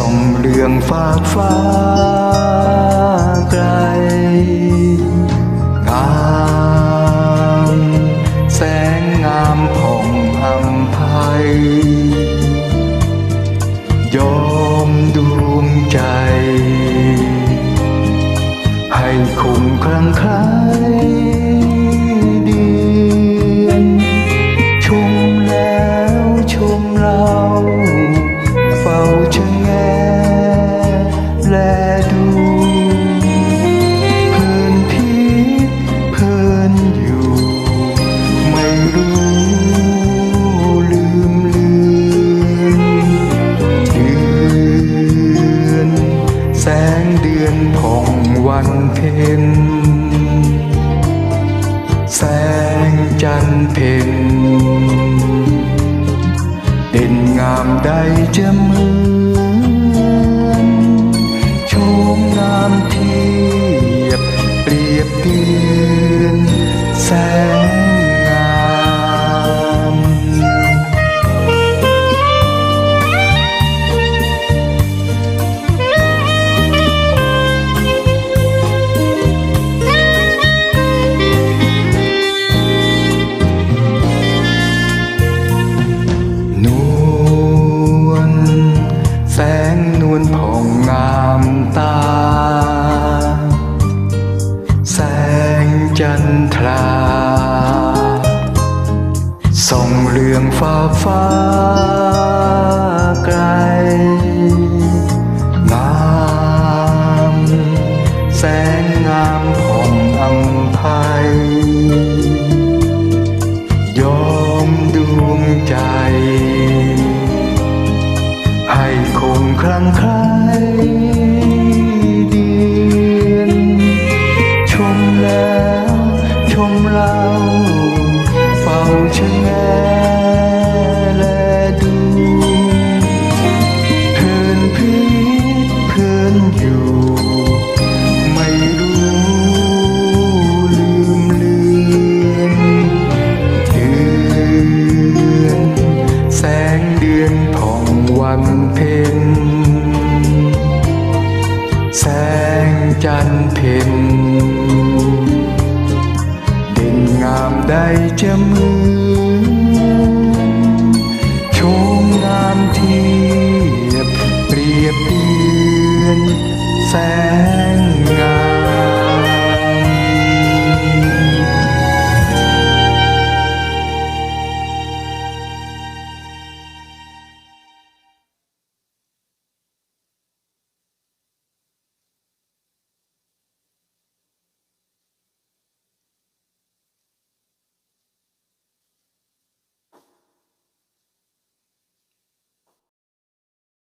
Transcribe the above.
ส่องเรื่องฟ้าฟ้าไกลงามแสงงามผ่องอำภัยยอมดวงใจ ให้คุ้มครั้งครา งามใดจะเหมือนโชมงามเทียบเปรียบเทียบ ว่าฟ้าไกลงามแสงงามของอังภัยยอมดวงใจ จันเพ็ญเด่นงามได้จะมือชมงามเทียบเปรียบเดือนแสง